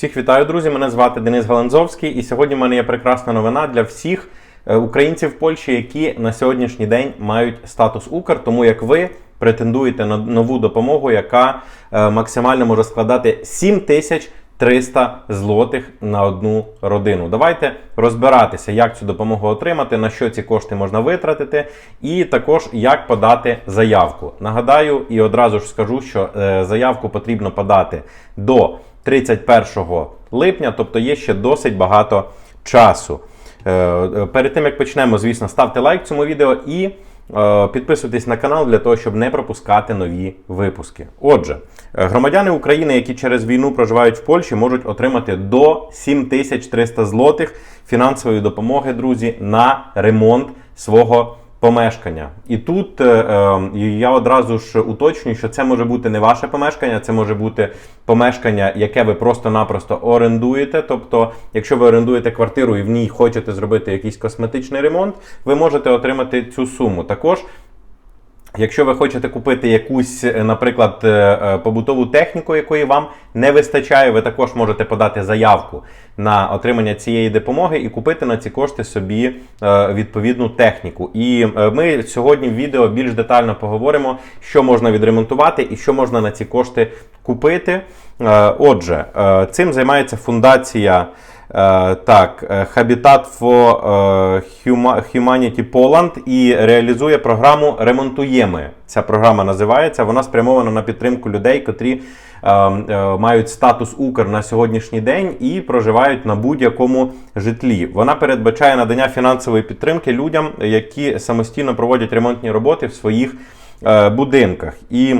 Всіх вітаю, друзі! Мене звати Денис Галанзовський, і сьогодні в мене є прекрасна новина для всіх е, українців Польщі, які на сьогоднішній день мають статус Укр, тому як ви претендуєте на нову допомогу, яка е, максимально може складати 7 тисяч 300 злотих на одну родину. Давайте розбиратися, як цю допомогу отримати, на що ці кошти можна витратити, і також як подати заявку. Нагадаю і одразу ж скажу, що е, заявку потрібно подати до 31 липня, тобто є ще досить багато часу. Е, е, Перед тим як почнемо, звісно, ставте лайк цьому відео і е, підписуйтесь на канал для того, щоб не пропускати нові випуски. Отже, громадяни України, які через війну проживають в Польщі, можуть отримати до 7300 злотих фінансової допомоги, друзі, на ремонт свого помешкання. І тут е, е, я одразу ж уточнюю, що це може бути не ваше помешкання, це може бути помешкання, яке ви просто-напросто орендуєте. Тобто, якщо ви орендуєте квартиру і в ній хочете зробити якийсь косметичний ремонт, ви можете отримати цю суму. Також Якщо ви хочете купити якусь, е, наприклад, е, е, побутову техніку, якої вам не вистачає, ви також можете подати заявку на отримання цієї допомоги і купити на ці кошти собі відповідну техніку. І ми сьогодні в відео більш детально поговоримо, що можна відремонтувати і що можна на ці кошти купити. Отже, цим займається фундація. Е, так, е, Habitat for е, Humanity Poland і реалізує програму Ремонтуємо. Ця програма називається. Вона спрямована на підтримку людей, котрі мають статус Укр на сьогоднішній день і проживають на будь-якому житлі. Вона передбачає надання фінансової підтримки людям, які самостійно проводять ремонтні роботи в своїх будинках. І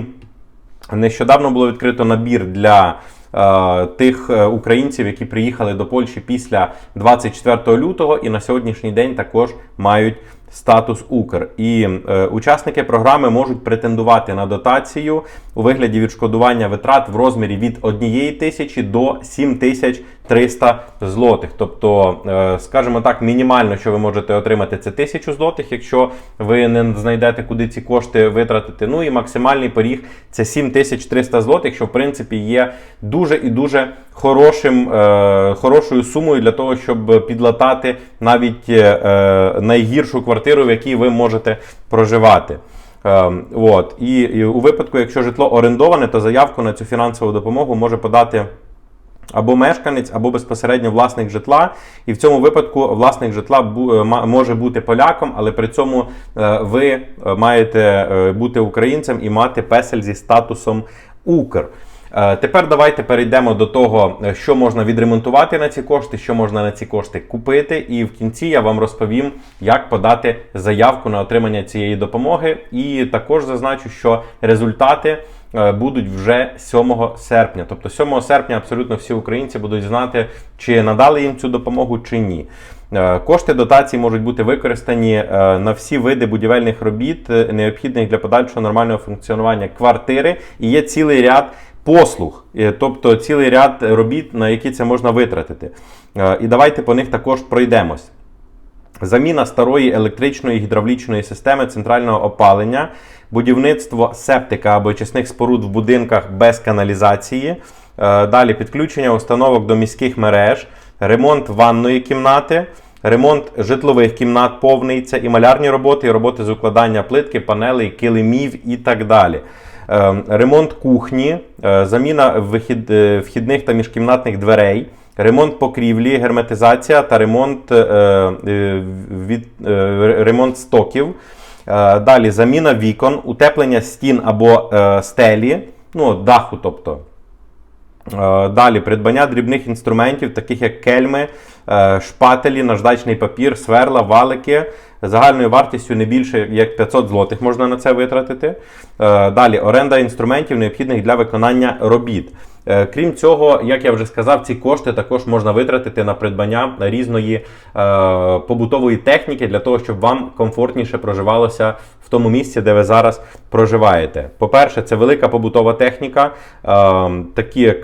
нещодавно було відкрито набір для. Е, тих е, українців, які приїхали до Польщі після 24 лютого, і на сьогоднішній день також мають статус Укр. І е, учасники програми можуть претендувати на дотацію у вигляді відшкодування витрат в розмірі від 1 тисячі до 7300 злотих. Тобто, е, скажімо так, мінімально, що ви можете отримати, це 1000 злотих, якщо ви не знайдете, куди ці кошти витратити. Ну і максимальний поріг це 7300 злотих, що в принципі є дуже і дуже хорошим, е, хорошою сумою для того, щоб підлатати навіть е, найгіршу квартиру, в якій ви можете проживати. Е, от. І, і у випадку, якщо житло орендоване, то заявку на цю фінансову допомогу може подати. Або мешканець, або безпосередньо власник житла, і в цьому випадку власник житла може бути поляком, але при цьому е, ви маєте бути українцем і мати песель зі статусом Укр. Е, тепер давайте перейдемо до того, е, що можна відремонтувати на ці кошти, що можна на ці кошти купити. І в кінці я вам розповім, як подати заявку на отримання цієї допомоги. І також зазначу, що результати. Е, будуть вже 7 серпня. Тобто 7 серпня абсолютно всі українці будуть знати, чи надали їм цю допомогу, чи ні. Кошти дотації можуть бути використані на всі види будівельних робіт, необхідних для подальшого нормального функціонування квартири. І є цілий ряд послуг, е, тобто цілий ряд робіт, на які це можна витратити. Е, і давайте по них також пройдемось. Заміна старої електричної гідравлічної системи центрального опалення, будівництво септика або очисних споруд в будинках без каналізації. Е, далі підключення установок до міських мереж, ремонт ванної кімнати, ремонт житлових кімнат повний, це і малярні роботи, і роботи з укладання плитки, панелей, килимів і так далі. Ем, ремонт кухні, е, заміна е, вхідних та міжкімнатних дверей, ремонт покрівлі, герметизація та ремонт е, від, ремонт стоків. Далі заміна вікон, утеплення стін або стелі, ну, даху. тобто. Далі придбання дрібних інструментів, таких як кельми, шпателі, наждачний папір, сверла, валики загальною вартістю не більше як 500 злотих можна на це витратити. Е, далі оренда інструментів, необхідних для виконання робіт. Е, крім цього, як я вже сказав, ці кошти також можна витратити на придбання різної е, побутової техніки для того, щоб вам комфортніше проживалося в тому місці, де ви зараз проживаєте. По-перше, це велика побутова техніка, е, такі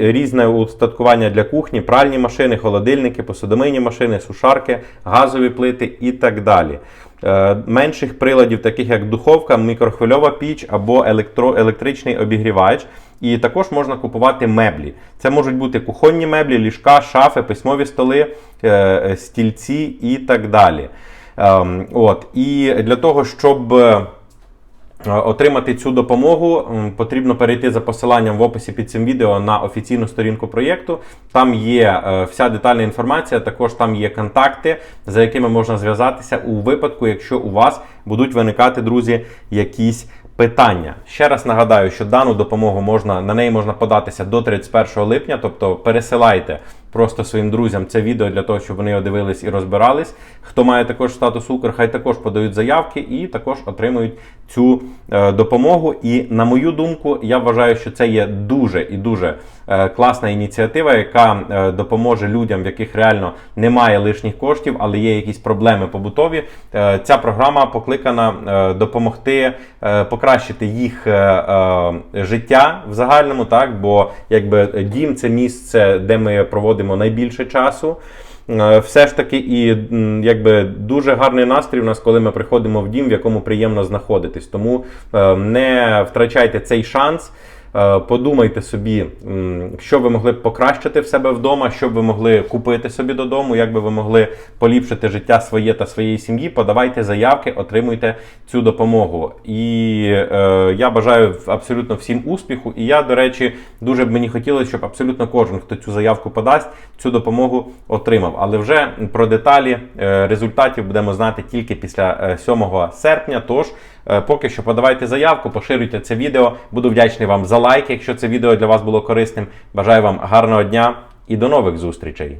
різне устаткування для кухні, пральні машини, холодильники, посудомийні машини, сушарки, газові плити і так далі. Е, Менших приладів, таких як духовка, мікрохвильова піч або електро, електричний обігрівач. І також можна купувати меблі. Це можуть бути кухонні меблі, ліжка, шафи, письмові столи, е, стільці і так далі. Ем, От. І для того, щоб е, Отримати цю допомогу потрібно перейти за посиланням в описі під цим відео на офіційну сторінку проєкту. Там є е, вся детальна інформація, також там є контакти, за якими можна зв'язатися у випадку, якщо у вас будуть виникати, друзі, якісь питання. Ще раз нагадаю, що дану допомогу можна на неї можна податися до 31 липня, тобто пересилайте просто своїм друзям це відео для того, щоб вони його дивились і розбирались. Хто має також статус Укр, хай також подають заявки і також отримують цю е, допомогу. І на мою думку, я вважаю, що це є дуже і дуже е, класна ініціатива, яка е, допоможе людям, в яких реально немає лишніх коштів, але є якісь проблеми побутові. Ця програма покликана допомогти покращити їх життя в загальному, так бо якби дім це місце, де ми проводимо найбільше часу. Е, Все ж таки, і якби дуже гарний настрій у нас, коли ми приходимо в дім, в якому приємно знаходитись. Тому е, не втрачайте цей шанс. Е, Подумайте собі, що ви могли б покращити в себе вдома, що б ви могли купити собі додому, як би ви могли поліпшити життя своє та своєї сім'ї. Подавайте заявки, отримуйте цю допомогу. І е, я бажаю абсолютно всім успіху. І я, до речі, дуже б мені хотілося, щоб абсолютно кожен, хто цю заявку подасть, цю допомогу отримав. Але вже про деталі е, результатів будемо знати тільки після е, 7 серпня. Тож Е, Поки що подавайте заявку, поширюйте це відео. Буду вдячний вам за лайк, якщо це відео для вас було корисним. Бажаю вам гарного дня і до нових зустрічей!